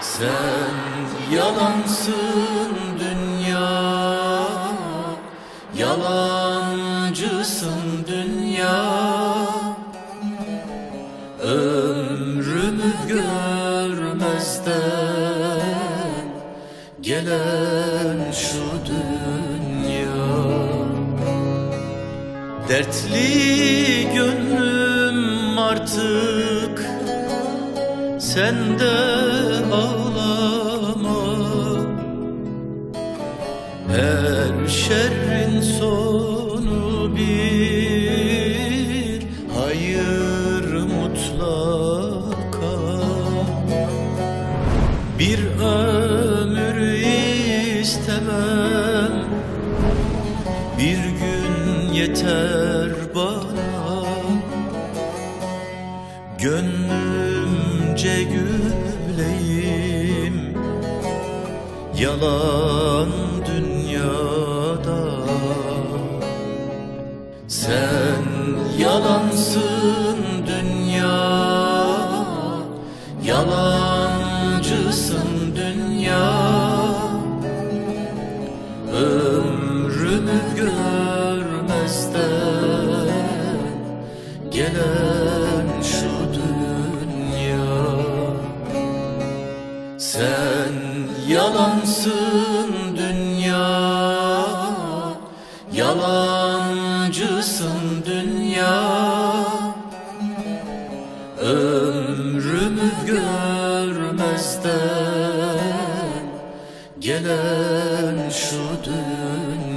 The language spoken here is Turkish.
Sen yalansın dünya Yalancısın dünya. Ömrümü görmezden Gelen şu dünya. Dertli gönlüm sen de ağlama. Her şerrin sonu bir Hayır mutlaka. Bir ömür istemem. Bir gün yeter bana Gönlümce güleyim. Yalan dünyada. Sen yalansın dünya. Yalancısın dünya. Ömrümü görmezden Gelen yalansın dünya Yalancısın dünya. Ömrümü görmezden Gelen şu dünya